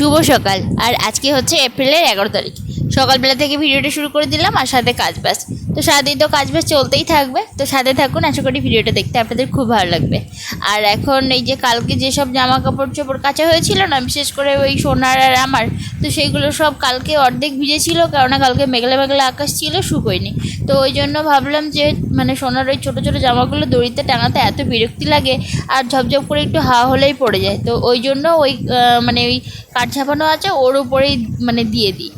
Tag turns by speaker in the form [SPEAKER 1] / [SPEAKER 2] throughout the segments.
[SPEAKER 1] শুভ সকাল। আর আজকে হচ্ছে এপ্রিলের এগারো তারিখ। সকালবেলা থেকে ভিডিওটা শুরু করে দিলাম, আর সাথে কাজ বাজ তো সারাদিন তো কাজ বাজ চলতেই থাকবে। তো সাথে থাকুন, আশা করি ভিডিওটা দেখতে আপনাদের খুব ভালো লাগবে। আর এখন এই যে কালকে যেসব জামা কাপড় চোপড় কাচা হয়েছিল না, বিশেষ করে ওই সোনার আর আমার, তো সেইগুলো সব কালকে অর্ধেক ভিজেছিল, কেননা কালকে মেঘলা মেঘলা আকাশ ছিল, শুকোয়নি। তো ওই জন্য ভাবলাম যে মানে সোনার ওই ছোটো ছোটো জামাগুলো দড়িতে টাঙাতে এত বিরক্তি লাগে আর ঝপঝপ করে একটু হাওয়া হলেই পড়ে যায়। তো ওই জন্য ওই মানে ওই কাঠ ছাপানো আছে, ওর উপরেই মানে দিয়ে দিই।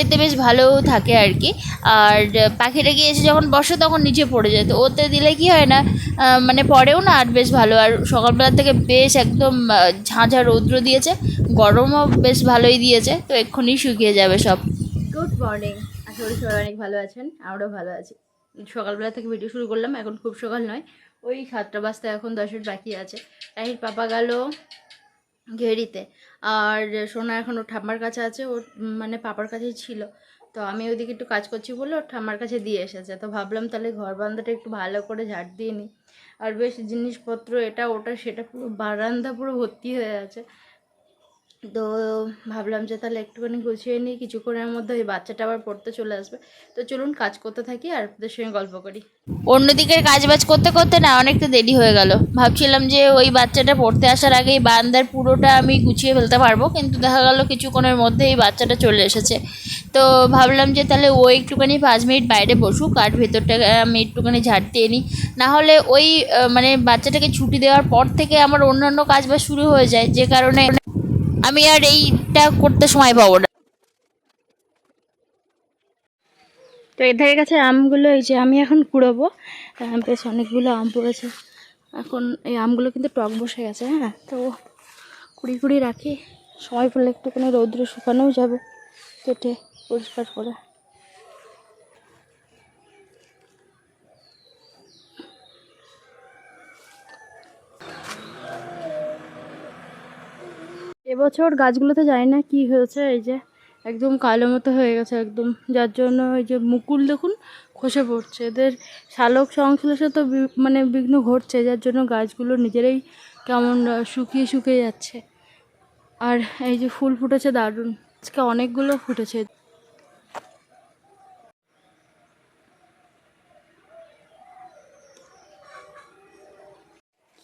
[SPEAKER 1] এতে বেশ ভালো থাকে আর কি। আর পাখিটা গিয়ে এসে যখন বসে তখন নিচে পড়ে যায়। তো ওতে দিলে কি হয় না মানে পরেও না আর বেশ ভালো। আর সকালবেলা থেকে বেশ একদম ঝাঁঝা রৌদ্র দিয়েছে, গরমও বেশ ভালোই দিয়েছে। তো এক্ষুনি শুকিয়ে যাবে সব। গুড মর্নিং আশা করি সবাই অনেক ভালো আছেন, আমরাও ভালো আছি। সকালবেলা থেকে ভিডিও শুরু করলাম, এখন খুব সকাল নয়। ওই সাতটা বাজতে এখন দশ মিনিট বাকি আছে। রাহির পাপা গেল ঘেরিতে। আর সোনা এখন ওর ঠাম্মার কাছে আছে, ওর মানে পাপার কাছেই ছিল। তো আমি ওইদিকে একটু কাজ করছি বলে ওর ঠাম্মার কাছে দিয়ে এসেছে। তো ভাবলাম তাহলে ঘর বান্ধাটা একটু ভালো করে ঝাড় দিয়ে নিই। আর বেশ জিনিসপত্র, এটা ওটা, সেটা পুরো বারান্দা পুরো ভর্তি হয়ে আছে। তো ভাবলাম যে তাহলে একটুখানি গুছিয়ে নিই, কিছুক্ষণের মধ্যে ওই বাচ্চাটা আবার পড়তে চলে আসবে। তো চলুন কাজ করতে থাকি আর আপনাদের সঙ্গে গল্প করি। অন্যদিকের কাজ বাজ করতে করতে না অনেকটা দেরি হয়ে গেল। ভাবছিলাম যে ওই বাচ্চাটা পড়তে আসার আগেই বারান্দার পুরোটা আমি গুছিয়ে ফেলতে পারব, কিন্তু দেখা গেল কিছুক্ষণের মধ্যে এই বাচ্চাটা চলে এসেছে। তো ভাবলাম যে তাহলে ও একটুখানি পাঁচ মিনিট বাইরে বসুক আর ভেতরটা আমি একটুখানি ঝাড় দিয়ে নিই। না হলে ওই মানে বাচ্চাটাকে ছুটি দেওয়ার পর থেকে আমার অন্যান্য কাজ বাজ শুরু হয়ে যায়, যে কারণে আমি আর এইটা করতে সময় পাবো না। তো এধারে কাছে আমগুলো, এই যে আমি এখন কুড়োবো। বেশ অনেকগুলো আম পড়েছে। এখন এই আমগুলো কিন্তু টক বসে গেছে হ্যাঁ? তো কুড়ি কুড়ি রাখি। সময় পড়লে একটুখানি রৌদ্র শুকানোও যাবে। কেটে পরিষ্কার করে এবছর গাছগুলোতে জানি না কি হয়েছে, এই যে একদম কালো মতো হয়ে গেছে একদম। যার জন্য এই যে মুকুল দেখুন, খসে পড়ছে। এদের শালক সংশ্লেষে তো মানে বিঘ্ন ঘটছে, যার জন্য গাছগুলো নিজেরাই কেমন শুকিয়ে শুকিয়ে যাচ্ছে। আর এই যে ফুল ফুটেছে দারুণ। আজকে অনেকগুলো ফুটেছে।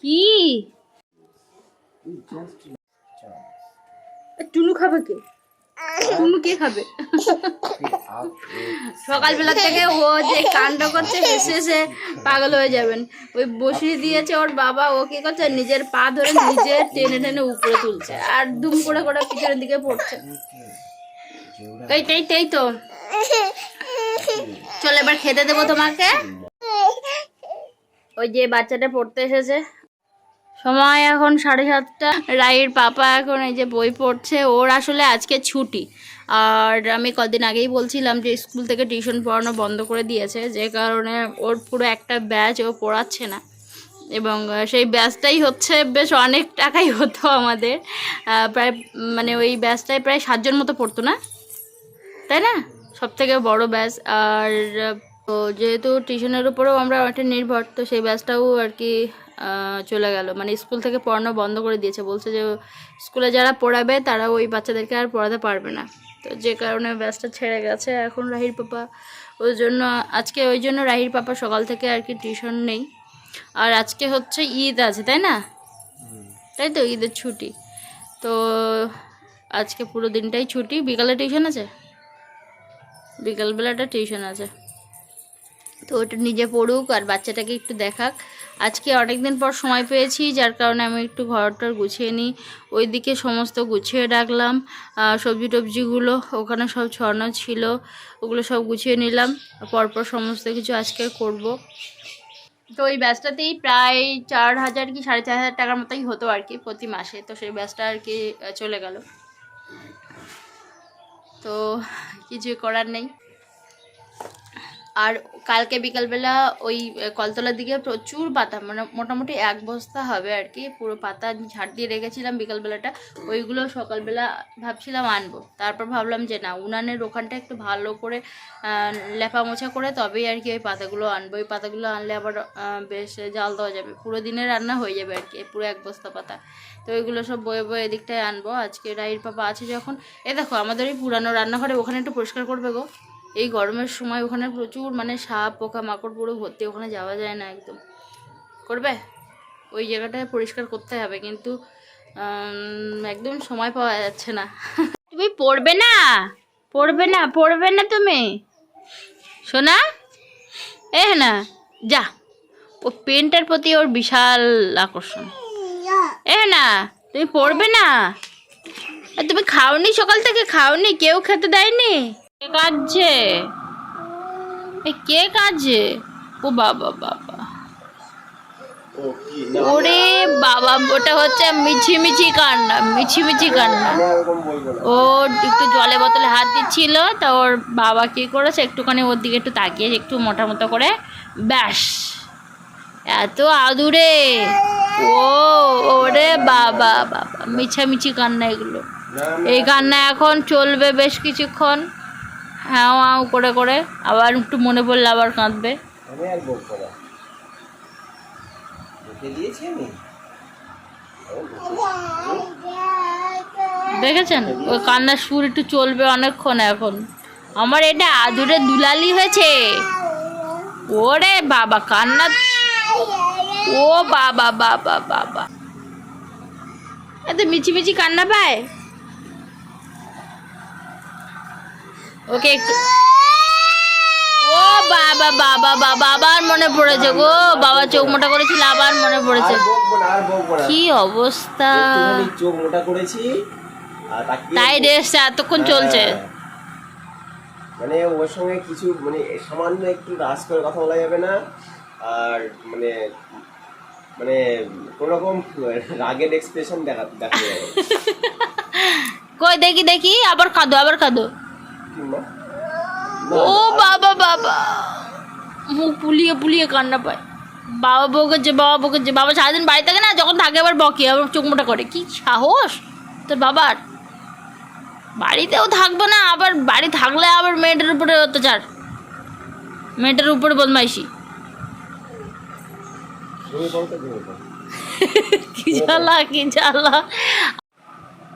[SPEAKER 1] কি? টুনু খাবে কে? টুনু কে খাবে? সকালবেলা থেকে ও যে কাণ্ড করছে, হেসে হেসে পাগল হয়ে যাবেন। ওই বসিয়ে দিয়েছে ওর বাবা, ও কি করছে? নিজের পা ধরে নিজে টেনে টেনে উপরে তুলছে আর দুম করে করে পিছনের দিকে পড়ছে। এই তেই তেই তো। চলো, এবার খেতে দেবো তোমাকে। ওই যে বাচ্চাটা পড়তে এসেছে। সময় এখন সাড়ে সাতটা। রায়ের পাপা এখন এই যে বই পড়ছে, ওর আসলে আজকে ছুটি। আর আমি কদিন আগেই বলছিলাম যে স্কুল থেকে টিউশন পড়ানো বন্ধ করে দিয়েছে, যে কারণে ওর পুরো একটা ব্যাচ ও পড়াচ্ছে না। এবং সেই ব্যাচটাই হচ্ছে বেশ অনেক টাকাই হতো আমাদের। প্রায় মানে ওই ব্যাচটায় প্রায় সাতজন মতো পড়তো না? তাই না? সব থেকে বড় ব্যাচ। আর, তো যেহেতু টিউশনের উপরেও আমরা অনেকটা নির্ভর, তো সেই ব্যাচটাও আর কি চলে গেল। মানে স্কুল থেকে পড়ানো বন্ধ করে দিয়েছে। বলছে যে স্কুলে যারা পড়াবে তারা ওই বাচ্চাদেরকে আর পড়াতে পারবে না। তো যে কারণে ব্যাচটা ছেড়ে গেছে। এখন রাহির পাপা ওই জন্য, আজকে ওই জন্য রাহির পাপা সকাল থেকে আর কি টিউশন নেই। আর আজকে হচ্ছে ঈদ আছে, তাই না? তাই তো? ঈদের ছুটি। তো আজকে পুরো দিনটাই ছুটি। বিকালে টিউশন আছে? বিকালবেলাটা টিউশন আছে। তো ওটা নিজে পড়ুক আর বাচ্চাটাকে একটু দেখাক। আজকে অনেক দিন পর সময় পেয়েছি, যার কারণে আমি একটু ঘরটার গুছিয়ে নিই। ওইদিকে সমস্ত গুছিয়ে রাখলাম সবজি টবজিগুলো, ওখানে সব ছড়ানো ছিল, ওগুলো সব গুছিয়ে নিলাম। পরপর সমস্ত কিছু আজকে করব। তো ওই ব্যাচটাতেই প্রায় চার হাজার কি সাড়ে চার হাজার টাকার মতোই হতো আর কি প্রতি মাসে, তো সেই ব্যাচটা আর কি চলে গেল। তো কিছু করার নেই। আর কালকে বিকালবেলা ওই কলতলার দিকে প্রচুর পাতা মানে মোটামুটি এক বস্তা হবে আর কি, পুরো পাতা ঝাড় দিয়ে রেখেছিলাম বিকালবেলাটা, ওইগুলো সকালবেলা ভাবছিলাম আনব। তারপর ভাবলাম যে না, উনানের ওখানটা একটু ভালো করে লেপা মোছা করে তবেই আর কি ওই পাতাগুলো আনব। ওই পাতাগুলো আনলে আবার বেশ জাল দেওয়া যাবে। পুরো দিনের রান্না হয়ে যাবে আর কি, পুরো এক বস্তা পাতা। তো ওইগুলো সব বয়ে বয়ে এদিকটায় আনব। আজকে রাইর পাপা আছে যখন, এ দেখো আমাদের ওই পুরানো রান্নাঘরে, ওখানে একটু পরিষ্কার করবে গো। এই গরমের সময় ওখানে প্রচুর মানে সাপ পোকা মাকড় পুরো ভর্তি, ওখানে যাওয়া যায় না একদম। করবে? ওই জায়গাটায় পরিষ্কার করতে হবে, কিন্তু একদম সময় পাওয়া যাচ্ছে না। তুমি পড়বে না? পড়বে না পড়বে না তুমি? শোনা এ না যা। ও পেনটার প্রতি ওর বিশাল আকর্ষণ। এ না তুমি পড়বে না? তুমি খাওনি? সকাল থেকে খাওনি? কেউ খেতে দেয়নি? কে কাঁদছে? কে কাঁদছে? ও বাবা বাবা। ওরে বাবা, ওটা হচ্ছে মিছি মিছি কান্না মিছি মিছি কান্না। ও একটু জলে বোতলে হাত দিচ্ছিল, তা ওর বাবা কি করেছে? একটুখানি ওর দিকে একটু তাকিয়ে, একটু মোটা মতো করে, ব্যাস। এত আদুরে। ও, ওরে বাবা বাবা, মিছামিছি কান্না এগুলো। এই কান্না এখন চলবে বেশ কিছুক্ষণ। হ্যাঁ হাও করে করে। আবার একটু মনে পড়লে আবার কাঁদবে।
[SPEAKER 2] আমি আর বলব না। দিয়েছি আমি?
[SPEAKER 1] দেখেছেন? ওই কান্নার সুর একটু চলবে অনেকক্ষণ এখন। আমার এটা আদুরে দুলালি হয়েছে। ওরে বাবা কান্না ও বাবা বাবা বাবা। এত মিছি মিছি কান্না পায়? ওকে একটু ও বাবা বাবা বাবা আবার মনে পড়েছে গো। বাবা চোখ মোটা করেছিল আবার মনে পড়েছে। কি অবস্থা?
[SPEAKER 2] চোখ মোটা করেছি
[SPEAKER 1] তাই রেস্ট এতক্ষণ চলছে।
[SPEAKER 2] হ্যাঁ। মানে ওর সঙ্গে কিছু মানে সামান্য একটু রাস করে কথা বলা যাবে না। আর মানে মানে কোন রকম রাগের এক্সপ্রেশন দেখা দেখা।
[SPEAKER 1] কই দেখি দেখি আবার কাঁদো আবার কাঁদো ও বাবা বাবা। মুখ পুলিয়ে পুলিয়ে কান্না পায়। বাবা বকেছে বাবা বকেছে বাবা সারাদিন বাড়ি থাকে না যখন থাকে আবার বকে আবার চোখ মোটা করে। কি সাহস? তোর বাবার। বাড়িতেও থাকবে না আবার বাড়ি থাকলে আবার মেয়েটার উপরে অত্যাচার। মেয়েটার উপরে বদমাইশি। কি জ্বালা কি জ্বালা।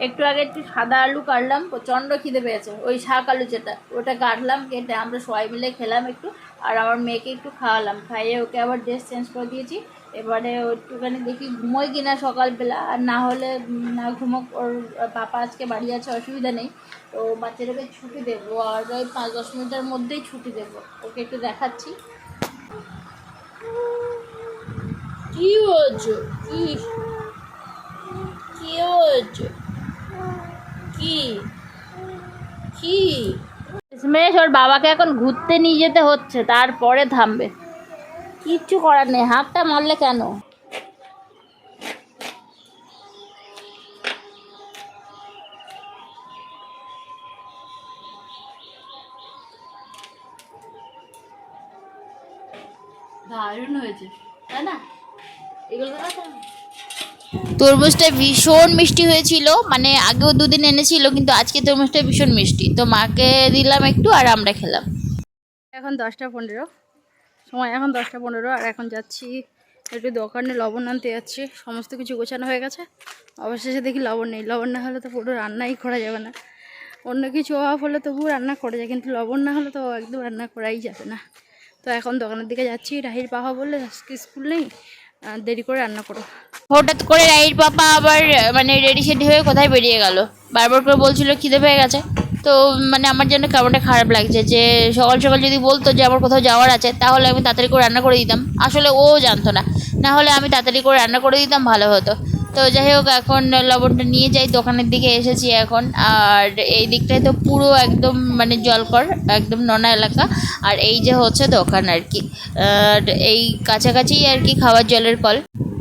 [SPEAKER 1] একটু আগে একটু সাদা আলু কাটলাম, প্রচণ্ড খিদে পেয়েছে। ওই শাক আলু যেটা, ওটা কাটলাম, কেটে আমরা সবাই মিলে খেলাম একটু, আর আমার মেয়েকে একটু খাওয়ালাম। খাইয়ে ওকে আবার ড্রেস চেঞ্জ করে দিয়েছি। এবারে একটুখানি দেখি ঘুমোয় কিনা সকালবেলা, আর না হলে না ঘুমোক, ওর পাপা আজকে বাড়ি আছে, অসুবিধা নেই। তো বাচ্চাটাকে ছুটি দেবো, আর ওই পাঁচ দশ মিনিটের মধ্যেই ছুটি দেবো। ওকে একটু দেখাচ্ছি। কি হয়েছে? কি কি কি? কি? ওর বাবাকে এখন ঘুরতে নিয়ে যেতে হচ্ছে তারপরে থামবে। কিচ্ছু করার নেই হাতটা মারলে কেন? দারুণ হয়েছে তাই না? এগুলো তরমুজটা ভীষণ মিষ্টি হয়েছিল। মানে আগেও দুদিন এনেছিল, কিন্তু আজকে তরমুজটা ভীষণ মিষ্টি। তো মাকে দিলাম একটু আর আমরা খেলাম।
[SPEAKER 3] এখন দশটা পনেরো। সময় এখন দশটা পনেরো, আর এখন যাচ্ছি একটু দোকানে লবণ আনতে যাচ্ছি। সমস্ত কিছু গোছানো হয়ে গেছে। অবশেষে দেখি লবণ নেই। লবণ না হলে তো পুরো রান্নাই করা যাবে না। অন্য কিছু অভাব হলে তবু রান্না করা যায়, কিন্তু লবণ না হলে তো একদম রান্না করাই যাবে না। তো এখন দোকানের দিকে যাচ্ছি। রাহির পাহা বললে, আজকে স্কুল নেই দেরি করে রান্না করো।
[SPEAKER 1] হঠাৎ করে রাইর পাপা আবার মানে রেডি সেডি হয়ে কোথায় বেরিয়ে গেল। বারবার করে বলছিল, খিদে পেয়ে গেছে। তো মানে আমার জন্য কেমনটা খারাপ লাগছে যে, সকাল সকাল যদি বলতো যে, আমার কোথাও যাওয়ার আছে, তাহলে আমি তাড়াতাড়ি করে রান্না করে দিতাম। আসলে ও জানতো না। না হলে আমি তাড়াতাড়ি করে রান্না করে দিতাম, ভালো হতো। তো যাই হোক, এখন লবণটা নিয়ে যাই, দোকানের দিকে এসেছি এখন। আর এই দিকটায় তো পুরো একদম মানে জলকর, একদম নোনা এলাকা। আর এই যে হচ্ছে দোকান আর কি। আর এই কাছাকাছি আর কি খাওয়ার জলের কল।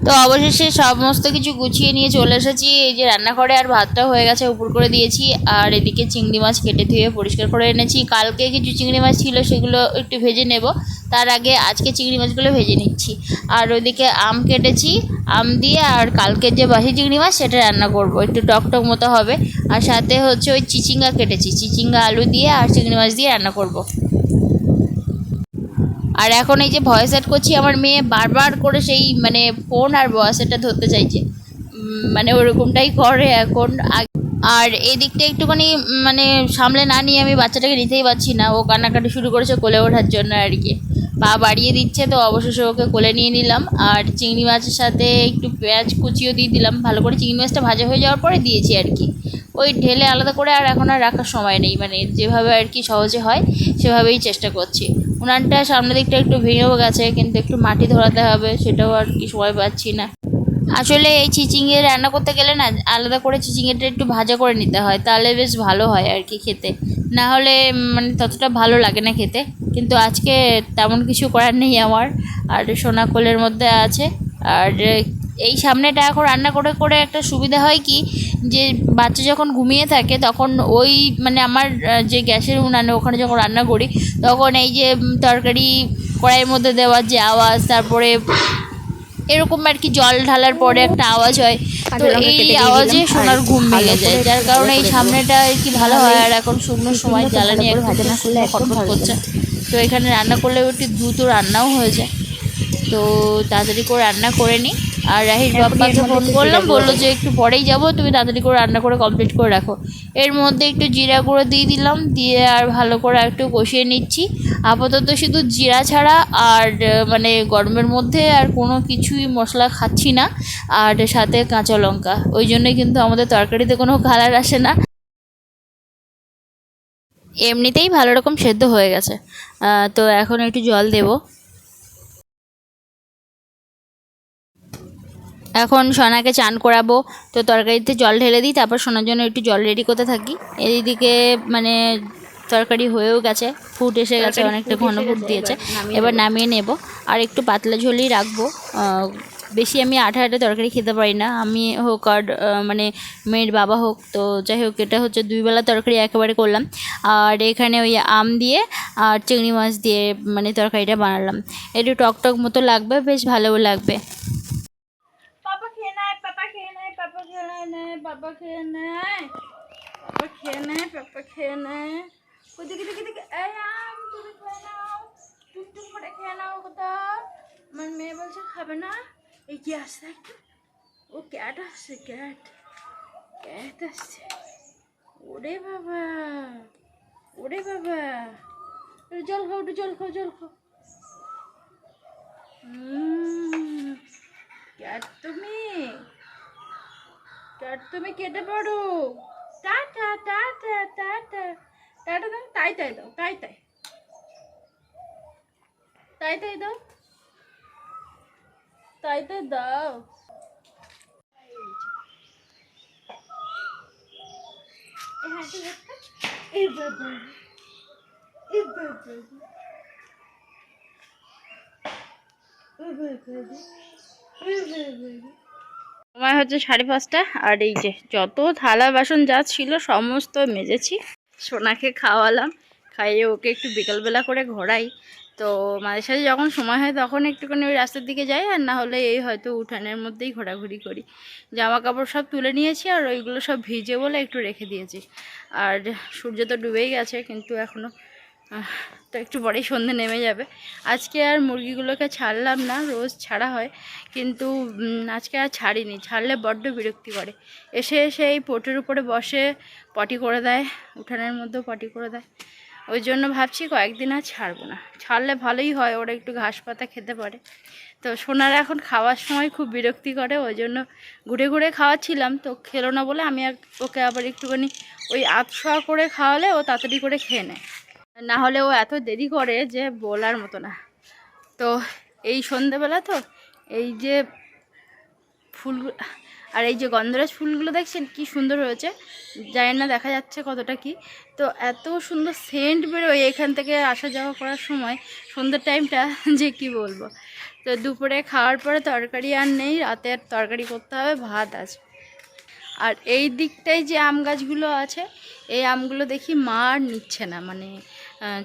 [SPEAKER 1] তো অবশেষে সমস্ত কিছু গুছিয়ে নিয়ে চলে এসেছি। এই যে রান্নাঘরে আর ভাতটা হয়ে গেছে, উপর করে দিয়েছি। আর এদিকে চিংড়ি মাছ কেটে ধুয়ে পরিষ্কার করে এনেছি। কালকে কিছু চিংড়ি মাছ ছিল, সেগুলো একটু ভেজে নেব। তার আগে আজকে চিংড়ি মাছগুলো ভেজে নিচ্ছি। আর ওইদিকে আম কেটেছি, আম দিয়ে আর কালকের যে বাসি চিংড়ি মাছ, সেটা রান্না করব। একটু টক টক মতো হবে। আর সাথে হচ্ছে ওই চিচিঙ্গা কেটেছি। চিচিঙ্গা আলু দিয়ে আর চিংড়ি মাছ দিয়ে রান্না করব। আর এখন এই যে ভয়েস অ্যাড করছি, আমার মেয়ে বারবার করে সেই মানে ফোন আর ভয়েস অ্যাডটা ধরতে চাইছে। মানে ওরকমটাই করে এখন। আর এই দিকটা একটুখানি মানে সামলে না নিয়ে আমি বাচ্চাটাকে নিতেই পারছি না। ও কান্নাকাটি শুরু করেছে কোলে ওঠার জন্য আর কি। পা বাড়িয়ে দিচ্ছে তো অবশেষে ওকে কোলে নিয়ে নিলাম। আর চিংড়ি মাছের সাথে একটু পেঁয়াজ কুচিও দিয়ে দিলাম। ভালো করে চিংড়ি মাছটা ভাজা হয়ে যাওয়ার পরে দিয়েছি আর কি। ওই ঢেলে আলাদা করে আর এখন আর রাখার সময় নেই। মানে যেভাবে আর কি সহজে হয়, সেভাবেই চেষ্টা করছি। উনানটা সামনের দিকটা একটু ভেঙেও গেছে, কিন্তু একটু মাটি ধরাতে হবে, সেটাও আর কি সময় পাচ্ছি না। আসলে এই চিচিংয়ে রান্না করতে গেলে না, আলাদা করে চিচিংয়েটা একটু ভাজা করে নিতে হয়, তাহলে বেশ ভালো হয় আর কি খেতে। না হলে মানে ততটা ভালো লাগে না খেতে, কিন্তু আজকে তেমন কিছু করার নেই আমার, আর সোনা কোলের মধ্যে আছে, আর এই সামনেটা এখন রান্না করে করে একটা সুবিধা হয় কি যে বাচ্চা যখন ঘুমিয়ে থাকে তখন ওই মানে আমার যে গ্যাসের উনানে ওখানে যখন রান্না করি তখন এই যে তরকারি কড়াইয়ের মধ্যে দেওয়ার যে আওয়াজ তারপরে এরকম আর কি জল ঢালার পরে একটা আওয়াজ হয়। তো এই আওয়াজে। সোনার ঘুম ভেঙে যায়। যার কারণে এই সামনেটা আর কি ভালো হয় আর এখন শুকনো সময় জ্বালানি
[SPEAKER 3] একদম
[SPEAKER 1] খটখট করছে। তো এখানে রান্না করলেও একটু দ্রুত রান্নাও হয়ে যায়। তো তাড়াতাড়ি করে রান্না করে নিই। আর রাহির
[SPEAKER 3] এরপরে
[SPEAKER 1] বাপ্পাকে ফোন করলাম বলল যে একটু পরেই যাব তুমি তাড়াতাড়ি করে রান্না করে কমপ্লিট করে রাখো। এর মধ্যে একটু জিরা গুঁড়ো দিয়ে দিলাম দিয়ে আর ভালো করে একটু কষিয়ে নিচ্ছি। আপাতত শুধু জিরা ছাড়া আর মানে গরমের মধ্যে আর কোনো কিছুই মশলা খাচ্ছি না। আর সাথে কাঁচা লঙ্কা ওই জন্যই কিন্তু আমাদের তরকারিতে কোনো কালার আসে না। এমনিতেই ভালো রকম সেদ্ধ হয়ে গেছে। তো এখন একটু জল দেবো। এখন সোনাকে চান করাবো তো তরকারিতে জল ঢেলে দিই তারপর সোনার জন্য একটু জল রেডি করতে থাকি। এইদিকে মানে তরকারি হয়েও গেছে ফুট এসে গেছে অনেকটা ঘন ফুট দিয়েছে।
[SPEAKER 3] এবার নামিয়ে
[SPEAKER 1] নেব। আর একটু পাতলা ঝোলই রাখব। বেশি আমি আঠা আঠা তরকারি খেতে পারি না। আমি হোক আর মানে মেয়ের বাবা হোক তো যাই হোক এটা হচ্ছে দুই বেলা তরকারি একেবারে করলাম। আর এখানে ওই আম দিয়ে আর চিংড়ি মাছ দিয়ে মানে তরকারিটা বানালাম। একটু টক টক মতো লাগবে বেশ ভালোও লাগবে
[SPEAKER 3] পাপা খেয়ে নেয় পাপা খেয়ে নেয় পাপা পাপা খেয়ে নেয়। পাপা খেয়ে নেয় পাপা খেয়ে নেয়। ওদিকে দিকে দিকে এই আম তুমি খেয়ে নাও, টুকটুক করে খেয়ে নাও কোথাও। আমার মেয়ে বলছে, খাবে না কি আসছে একটু। ও ক্যাট আসছে ক্যাট ক্যাট আসছে। ওরে বাবা ওরে বাবা। জল খাও একটু, জল খাও জল খাও। ক্যাট তুমি তুমি কেটে পড়ো। টাটা টাটা টাটা টাটা দাও তাই তাই দাও, তাই তাই। তাই তাই দাও। তাই তাই দাও। এই হাঁটু হাঁটু। এই বাবা। এই বাবা। সময় হচ্ছে সাড়ে পাঁচটা, আর এই যে যত থালা বাসন যা ছিল সমস্ত মেজেছি। সোনাকে খাওয়ালাম, খাইয়ে ওকে একটু বিকালবেলা করে ঘোরাই। তো মাঝে সাঝে যখন সময় হয় তখন একটুখানি ওই রাস্তার দিকে যাই, আর না হলে এই হয়তো উঠানের মধ্যেই ঘোরাঘুরি করি। জামা কাপড় সব তুলে নিয়েছি, আর ওইগুলো সব ভিজে বলে একটু রেখে দিয়েছি। আর সূর্য তো ডুবেই গেছে, কিন্তু এখনও তো একটু পরেই সন্ধে নেমে যাবে। আজকে আর মুরগিগুলোকে ছাড়লাম না, রোজ ছাড়া হয়। কিন্তু আজকে আর ছাড়িনি, ছাড়লে বড্ড বিরক্তি করে। এসে এসে এই পোটের উপরে বসে পটি করে দেয়, উঠানের মধ্যেও পটি করে দেয়। ওই জন্য ভাবছি কয়েকদিন আর ছাড়বো না। ছাড়লে ভালোই হয়, ওরা একটু ঘাস পাতা খেতে পারে। তো সোনার এখন খাওয়ার সময় খুব বিরক্তি করে, ওই জন্য ঘুরে ঘুরে খাওয়াচ্ছিলাম। তো খেলো না বলে আমি ওকে আবার একটুখানি ওই আতশোয়া করে খাওয়ালে ও তাড়াতাড়ি করে খেয়ে নেয়। না হলে ও এত দেরি করে যে বলার মতো না। তো এই সন্ধেবেলা তো এই যে ফুল আর এই যে গন্ধরাজ ফুলগুলো দেখছেন কি সুন্দর হয়েছে? জানি না দেখা যাচ্ছে কতটা কি। তো এত সুন্দর সেন্ট বেরোয় এখান থেকে আসা যাওয়া করার সময়। সন্ধ্যের টাইমটা যে কি বলব। তো দুপুরে খাওয়ার পরে তরকারি আর নেই, রাতে আর তরকারি করতে হবে, ভাত আছে আর এই দিকটায় যে আম গাছগুলো আছে, এই আমগুলো দেখি মা আর নিচ্ছে না। মানে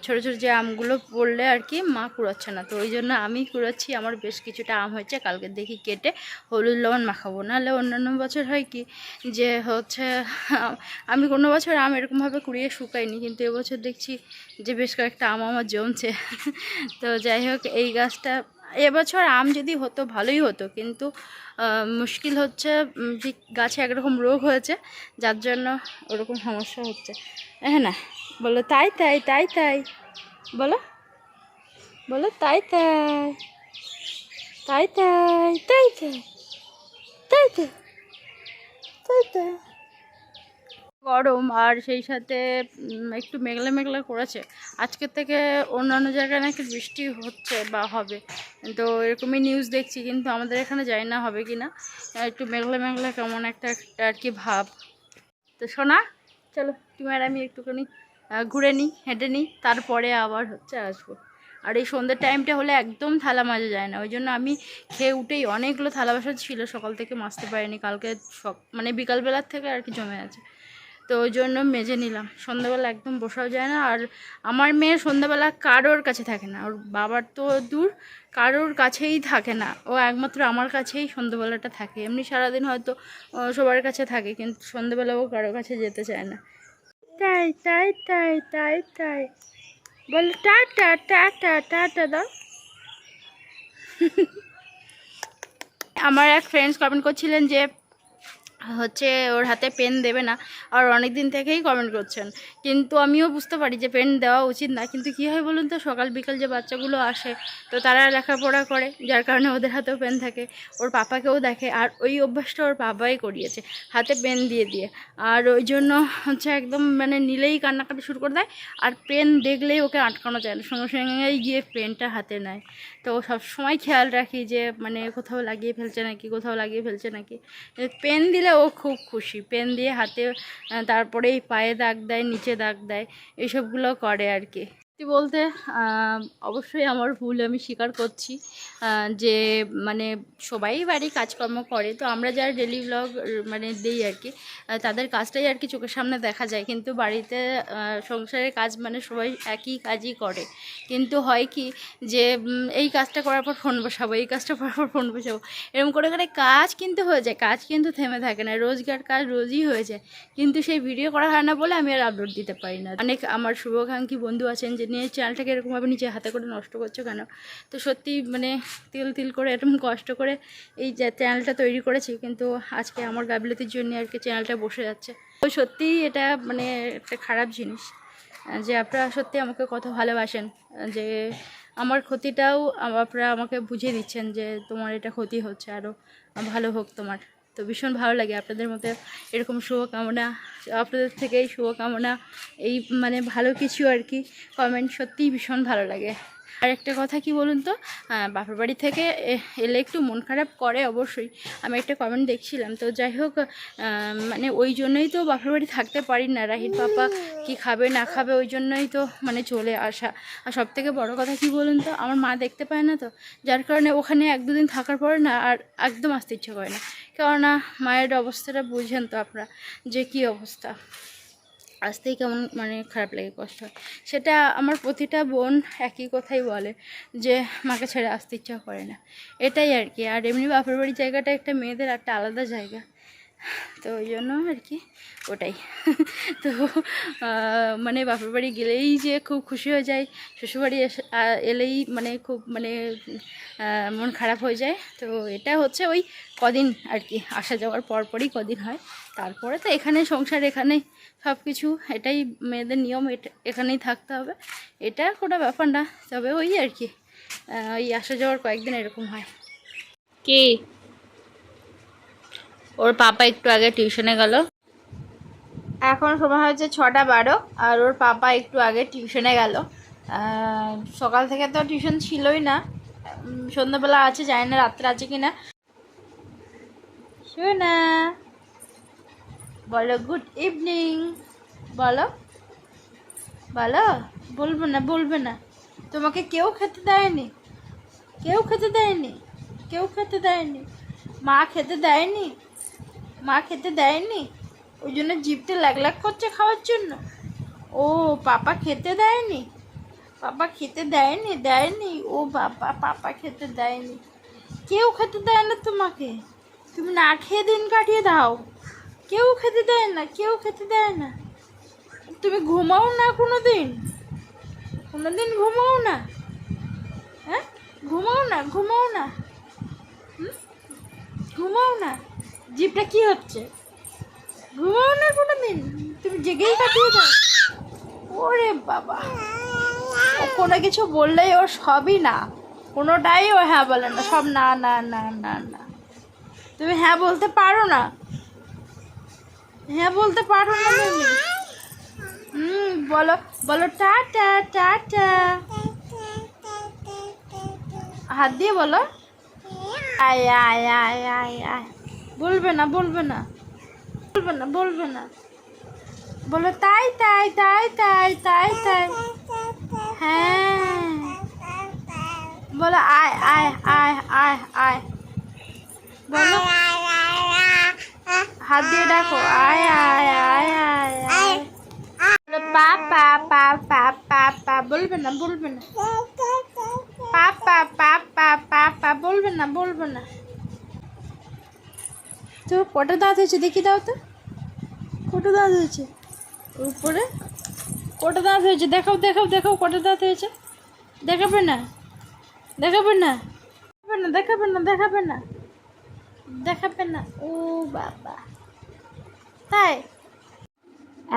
[SPEAKER 3] ছোট ছোট যে আমগুলো পড়লে আর কি মা কুড়াচ্ছে না। তো ওই জন্য আমি কুড়াচ্ছি, আমার বেশ কিছুটা আম হয়েছে, কালকে দেখি কেটে হলুদ, লবণ মাখাবো। নাহলে অন্যান্য বছর হয় কি যে হচ্ছে, আমি কোনো বছর আম এরকমভাবে কুড়িয়ে শুকাইনি, কিন্তু এবছর দেখছি যে বেশ কয়েকটা আম আমার জমছে। তো যাই হোক, এই গাছটা, এবছর আম যদি হতো ভালোই হতো, কিন্তু মুশকিল হচ্ছে যে গাছে একরকম রোগ হয়েছে, যার জন্য ওরকম সমস্যা হচ্ছে। হ্যাঁ না? বলো, তাই তাই তাই তাই। বলো বলো, তাই তাই তাই তাই তাই তাই তাই তাই তাই তাই। গরম আর সেই সাথে একটু মেঘলা মেঘলা করেছে। আজকের থেকে অন্যান্য জায়গায় নাকি বৃষ্টি হচ্ছে বা হবে। তো এরকমই নিউজ দেখছি, কিন্তু আমাদের এখানে যাই না হবে কি না একটু মেঘলা মেঘলা কেমন একটা আর কি ভাব। তো শোনা চলো, তুমি আর আমি একটুখানি ঘুরে নিই হেঁটে নিই তারপরে আবার হচ্ছে আসব। আর এই সন্ধ্যের টাইমটা হলে একদম থালা মাজা যায় না, ওই জন্য আমি খেয়ে উঠেই অনেকগুলো থালা বাসা ছিল, সকাল থেকে মাজতে পারিনি, কালকে সব মানে বিকালবেলার থেকে আর কি জমে আছে। তো ওই জন্য মেজে নিলাম, সন্ধ্যাবেলা একদম বসাও যায় না, আর আমার মেয়ে সন্ধ্যাবেলা কারোর কাছে থাকে না, ওর বাবার তো দূর, কারোর কাছেই থাকে না, ও একমাত্র আমার কাছেই সন্ধ্যাবেলাটা থাকে, এমনি সারাদিন হয়তো সবার কাছে থাকে, কিন্তু সন্ধ্যাবেলা ও কারোর কাছে যেতে চায় না। তাই তাই তাই তাই তাই। বল টাটা টাটা টাটা দাও। আমার এক ফ্রেন্ডস কমেন্ট করছিলেন যে হচ্ছে ওর হাতে পেন দেবে না, আর অনেক দিন থেকেই কমেন্ট করছেন। কিন্তু আমিও বুঝতে পারি যে পেন দেওয়া উচিত না, কিন্তু কী হয় বলুন তো, সকাল বিকাল যে বাচ্চাগুলো আসে, তো তারা লেখাপড়া করে, যার কারণে ওদের হাতেও পেন থাকে, ওর পাপাকেও দেখে, আর ওই অভ্যাসটা ওর বাবাই করিয়েছে, হাতে পেন দিয়ে দিয়ে। আর ওই জন্য হচ্ছে একদম মানে নিলেই কান্নাকাটি শুরু করে দেয়, আর পেন দেখলেই ওকে আটকানো যায় না, সঙ্গে সঙ্গেই গিয়ে পেনটা হাতে নেয়। তো সবসময় খেয়াল রাখি যে মানে কোথাও লাগিয়ে ফেলছে নাকি, কোথাও লাগিয়ে ফেলছে নাকি। পেন দিলে ও খুব খুশি। পেন দিয়ে হাতে তারপরে তারপরেই পায়ে দাগ দেয়, নিচে দাগ দেয়, এসবগুলো করে আর কি। সত্যি বলতে অবশ্যই আমার ভুল আমি স্বীকার করছি যে মানে সবাই বাড়ি কাজকর্ম করে, তো আমরা যারা ডেলি ব্লগ মানে দিই আর কি তাদের কাজটাই আর কি চোখের সামনে দেখা যায়। কিন্তু বাড়িতে সংসারের কাজ মানে সবাই একই কাজই করে। কিন্তু হয় কি যে এই কাজটা করার পর ফোন বসাবো, এই কাজটা করার পর ফোন বসাবো, এরকম করে করে কাজ কিন্তু হয়ে যায়, কাজ কিন্তু থেমে থাকে না, রোজগার কাজ রোজই হয়ে যায়। কিন্তু সেই ভিডিও করা হয় না বলে আমি আর আপলোড দিতে পারি না। অনেক আমার শুভাকাঙ্ক্ষী বন্ধু আছেন যে নিয়ে চ্যানেলটাকে এরকমভাবে নিজে হাতে করে নষ্ট করছ কেন? তো সত্যি মানে তিল তিল করে, এরকম কষ্ট করে এই যে চ্যানেলটা তৈরি করেছি, কিন্তু আজকে আমার গাবিলতির জন্য আর কি চ্যানেলটা বসে যাচ্ছে। তো সত্যিই এটা মানে একটা খারাপ জিনিস, যে আপনারা সত্যি আমাকে কত ভালোবাসেন, যে আমার ক্ষতিটাও আপনারা আমাকে বুঝিয়ে দিচ্ছেন যে তোমার এটা ক্ষতি হচ্ছে আরও ভালো হোক তোমার। তো ভীষণ ভালো লাগে আপনাদের মধ্যে এরকম শুভকামনা, আপনাদের থেকেই শুভকামনা, এই মানে ভালো কিছু আর কি কমেন্ট সত্যিই ভীষণ ভালো লাগে। আর একটা কথা কি বলুন তো বাপের বাড়ি থেকে এলে একটু মন খারাপ করে অবশ্যই। আমি একটা কমেন্ট দেখছিলাম, তো যাই হোক মানে ওই জন্যই তো বাপের বাড়ি থাকতে পারি না। রাহির পাপা কি খাবে, না খাবে, ওই জন্যই তো মানে চলে আসা। আর সব থেকে বড়ো কথা কি বলুন তো, আমার মা দেখতে পায় না তো, যার কারণে ওখানে এক দুদিন থাকার পরে না আর একদম আসতে ইচ্ছে করে না। কেননা মায়ের অবস্থাটা বুঝেন তো আপনারা, যে কি অবস্থা। আসতেই কেমন মানে খারাপ লাগে, কষ্ট হয়। সেটা আমার প্রতিটা বোন একই কথাই বলে, যে মাকে ছেড়ে আসতে ইচ্ছা করে না। এটাই আর কি। আর এমনি বাপের বাড়ির জায়গাটা একটা মেয়েদের একটা আলাদা জায়গা। তো ওই জন্য আর কি, ওটাই। তো মানে বাপের বাড়ি গেলেই যে খুব খুশি হয়ে যায়, শ্বশুরবাড়ি এলেই মানে খুব মানে মন খারাপ হয়ে যায়। তো এটা হচ্ছে ওই কদিন আর কি, আসা যাওয়ার পরপরই কদিন হয়। তারপরে তো এখানে সংসার, এখানে সব কিছু, এটাই মেয়েদের নিয়ম এখানেই থাকতে হবে। এটা কোনো ব্যাপার না, তবে ওই আর কি ওই আসা যাওয়ার কয়েকদিন এরকম হয়।
[SPEAKER 1] কি? ওর পাপা একটু আগে টিউশনে গেল। এখন সময় হচ্ছে ছটা বারো, আর ওর পাপা একটু আগে টিউশনে গেল। সকাল থেকে তো টিউশন ছিলই না। সন্ধ্যাবেলা আছে, জানি না রাত্রে আছে কি না
[SPEAKER 3] সোনা, বলো গুড ইভিনিং বলো বলো, বলবে না বলবে না। তোমাকে কেউ খেতে দেয়নি। কেউ খেতে দেয়নি। কেউ খেতে দেয়নি। মা খেতে দেয়নি? মা খেতে দেয়নি? ওই জন্য জিভতে লাগ করছে খাওয়ার জন্য। ও, পাপা খেতে দেয়নি? পাপা খেতে দেয়নি? দেয়নি? ও, বাবা, পাপা খেতে দেয়নি। কেউ খেতে দেয় না তোমাকে। তুমি না খেয়ে দিন কাটিয়ে দাও। কেউ খেতে দেয় না, কেউ খেতে দেয় না। তুমি ঘুমাও না কোনো দিন কোনো দিন ঘুমাও না? হ্যাঁ? ঘুমাও না ঘুমাও না? ঘুমাও না। জিভটা কি হচ্ছে? ঘুমাও না কোনো তুমি জেগেই কাটিয়ে দাও। ওরে বাবা। ও কোনো কিছু বললেই ওর সবই না। কোনোটাই ও হ্যাঁ বলে না। সব না না না না না। তুমি হ্যাঁ বলতে পারো না। হ্যাঁ বলতে পারো না হুম, বলো। বলো টাটা টাটা হাত দিয়ে বলো। আয় আয় আয় আয় আয়। বলবে না বলবে না বলবে না বলবে না বলো তাই তাই তাই তাই তাই তাই হ্যাঁ বলো আয় আয় আয় আয় আয় বলো হাত দিয়ে ডাকো আয় আয় আয় আয় আয় বলো পা পা পা পা পা পা বলবে না বলবে না পা পা পা পা পা পা বলবে না বলবে না তো কটা দাঁত হয়েছে দেখি দাও তো। কটা দাঁত হয়েছে? উপরে। কটা দাঁত হয়েছে? দেখাও দেখাও দেখাও কটা দাঁত হয়েছে। দেখাবে না? দেখাবে না? দেখাবে না দেখাবে না দেখাবে না। দেখাবে না। ও বাবা। তাই?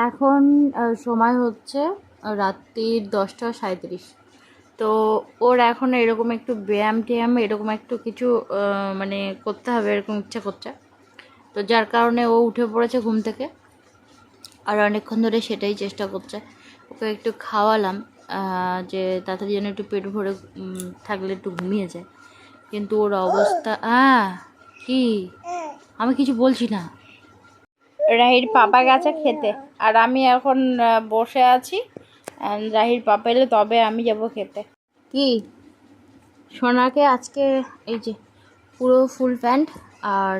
[SPEAKER 1] এখন সময় হচ্ছে রাত্রির দশটা সাঁত্রিশ তো ওর এখন এরকম একটু ব্যায়াম ট্যায়াম এরকম একটু কিছু মানে করতে হবে এরকম ইচ্ছা করছে। তো যার কারণে ও উঠে পড়েছে ঘুম থেকে। আর অনেকক্ষণ ধরে সেটাই চেষ্টা করছে। ওকে একটু খাওয়ালাম যে তাড়াতাড়ি যেন একটু পেট ভরে থাকলে একটু ঘুমিয়ে যায়। কিন্তু ওর অবস্থা হ্যাঁ কি? আমি কিছু বলছি না।
[SPEAKER 3] রাহির পাপা গেছে খেতে। আর আমি এখন বসে আছি। রাহির পাপা এলে তবে আমি যাব খেতে।
[SPEAKER 1] কি? সোনাকে আজকে এই যে পুরো ফুল প্যান্ট আর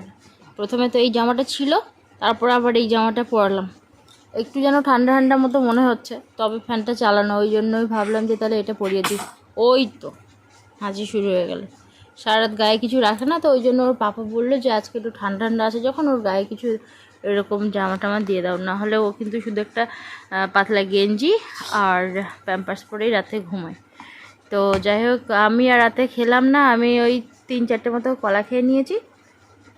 [SPEAKER 1] প্রথমে তো এই জামাটা ছিল, তারপর আবার এই জামাটা পরলাম। একটু যেন ঠান্ডা ঠান্ডা মতো মনে হচ্ছে, তবে ফ্যানটা চালানো, ওই জন্যই ভাবলাম যে তাহলে এটা পরিয়ে দিই। ওই তো, হাঁচি শুরু হয়ে গেল। সারা রাত গায়ে কিছু রাখে না তো, ওই জন্য ওর পাপা বলল যে আজকে একটু ঠান্ডা ঠান্ডা আছে, যখন ওর গায়ে কিছু এরকম জামা টামা দিয়ে দাও, না হলে ও কিন্তু শুধু একটা পাতলা গেঞ্জি আর প্যাম্পার্স পরেই রাতে ঘুমায়। তো যাই হোক, আমি আর রাতে খেলাম না, আমি ওই তিন চারটে মতো কলা খেয়ে নিয়েছি।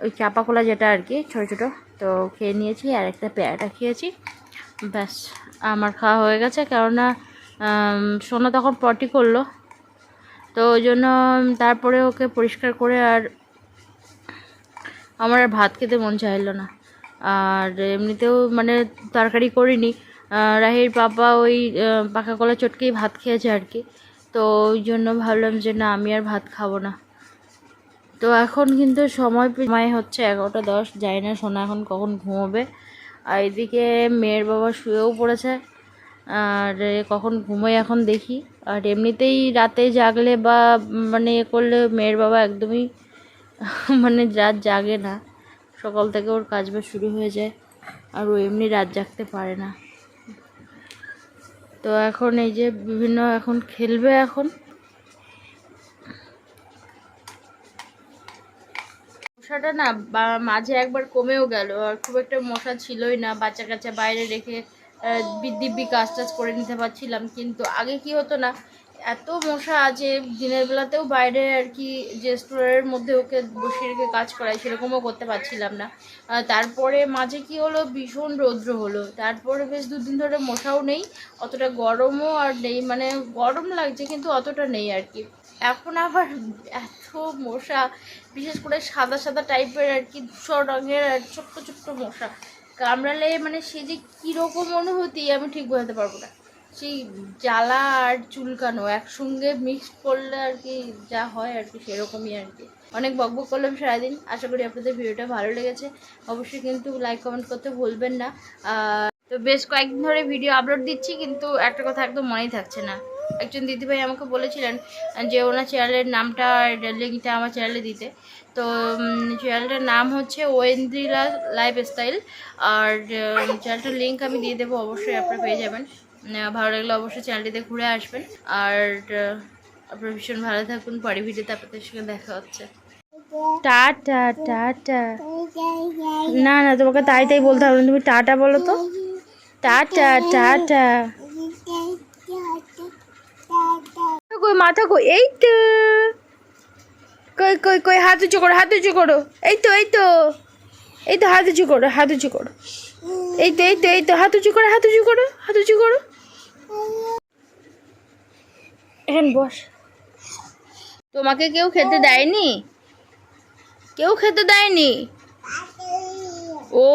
[SPEAKER 1] ওই চাপা কলা যেটা আর কি, ছোটো ছোটো। তো খেয়ে নিয়েছি আর একটা পেয়ারাটা খেয়েছি। ব্যাস, আমার খাওয়া হয়ে গেছে। কেননা সোনা তখন পটি করল। তো ওই জন্য তারপরে ওকে পরিষ্কার করে আর আমার আর ভাত খেতে মন চাইলো না। আর এমনিতেও মানে তরকারি করিনি। রাহির পাপা ওই পাকা কলা চটকেই ভাত খেয়েছে আর কি। তো ওই জন্য ভাবলাম যে না, আমি আর ভাত খাব না। তো এখন কিন্তু সময় সময় হচ্ছে এগারোটা দশ যাই না সোনা এখন কখন ঘুমোবে। আর এদিকে মেয়ের বাবা শুয়েও পড়েছে, আর কখন ঘুমোয় এখন দেখি। আর এমনিতেই রাতে জাগলে বা মানে এ করলে মেয়ের বাবা একদমই মানে রাত জাগে না। সকাল থেকে ওর কাজ বাজ শুরু হয়ে যায়, আর ও এমনি রাত জাগতে পারে না। তো এখন এই যে বিভিন্ন এখন খেলবে এখন। মশাটা না মাঝে একবার কমেও গেল। আর খুব একটা মশা ছিলই না বাচ্চা কাচ্চা বাইরে রেখে দিব্যি কাজ টাজ করে নিতে পারছিলাম। কিন্তু আগে কি হতো না, এত মশা আছে, দিনের বেলাতেও বাইরে আর কি যে স্টোরের মধ্যে ওকে বসিয়ে রেখে কাজ করায়, সেরকমও করতে পারছিলাম না। তারপরে মাঝে কি হলো, ভীষণ রৌদ্র হলো। তারপরে বেশ দুদিন ধরে মশাও নেই, অতটা গরমও আর নেই মানে গরম লাগছে কিন্তু অতটা নেই আর কি। এখন আবার এত মশা, বিশেষ করে সাদা সাদা টাইপের আর কি, ধূসর রঙের আর ছোট্ট ছোট্ট মশা। কামড়ালে মানে সে যে কীরকম অনুভূতি আমি ঠিক বোঝাতে পারব না। সেই জ্বালা আর চুলকানো, একসঙ্গে মিক্সড করলে আর কি যা হয় আর কি সেরকমই আর কি।
[SPEAKER 3] অনেক বকবক করলাম সারাদিন। আশা করি আপনাদের ভিডিওটা ভালো লেগেছে। অবশ্যই কিন্তু লাইক কমেন্ট করতে ভুলবেন না। তো বেশ কয়েকদিন ধরে ভিডিও আপলোড দিচ্ছি, কিন্তু একটা কথা একদম মনেই থাকছে না। একজন দিদিভাই আমাকে বলেছিলেন যে ওনার চ্যানেলের নামটা লিঙ্কটা আমার চ্যানেলে দিতে। তো চ্যানেলটার নাম হচ্ছে ওয়েন্দ্রিলা লাইফ স্টাইল আর চ্যানেলটার লিঙ্ক আমি দিয়ে দেবো, অবশ্যই আপনারা পেয়ে যাবেন। ভালো লাগলে অবশ্যই চ্যানেলটিতে ঘুরে আসবেন। আর আপনারা ভীষণ ভালো থাকুন। পরে ভিডিওতে আপনাদের সঙ্গে দেখা হচ্ছে। Tata tata. না না, তোমাকে তাই তাই বলতে হবে তুমি টাটা বলো তো। Tata tata. কই, মাথা কই? এই তো। কই কই কই, হাত উঁচু করো, হাত উঁচু করো। এই তো এই তো। এই তো, হাত উঁচু করো, হাত উঁচু করো। এই তো এই তো এই তো, হাত উঁচু করো, হাত উঁচু করো, হাত উঁচু করো। এখন বস। তোমাকে কেউ খেতে দেয়নি? কেউ খেতে দেয়নি? ও।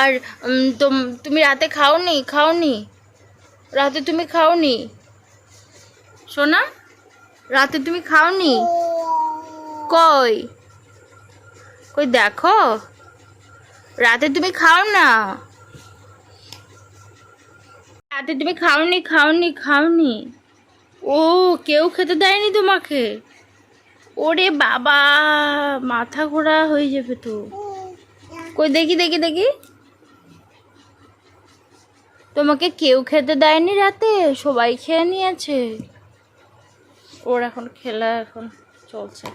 [SPEAKER 3] আর তুমি রাতে খাওনি? খাওনি? রাতে তুমি খাওনি? সোনা, রাতে তুমি খাওনি? কই? কই দেখো, রাতে তুমি খাও না? রাতে তুমি খাওনি খাওনি খাওনি। ও, কেউ খেতে দেয়নি তোমাকে? ওরে বাবা, মাথা ঘোরা হয়ে যাবে তো। কই দেখি দেখি দেখি। তোমাকে কেউ খেতে দেয়নি রাতে? সবাই খেয়ে নিয়েছে। ওর এখন খেলা এখন চলছে।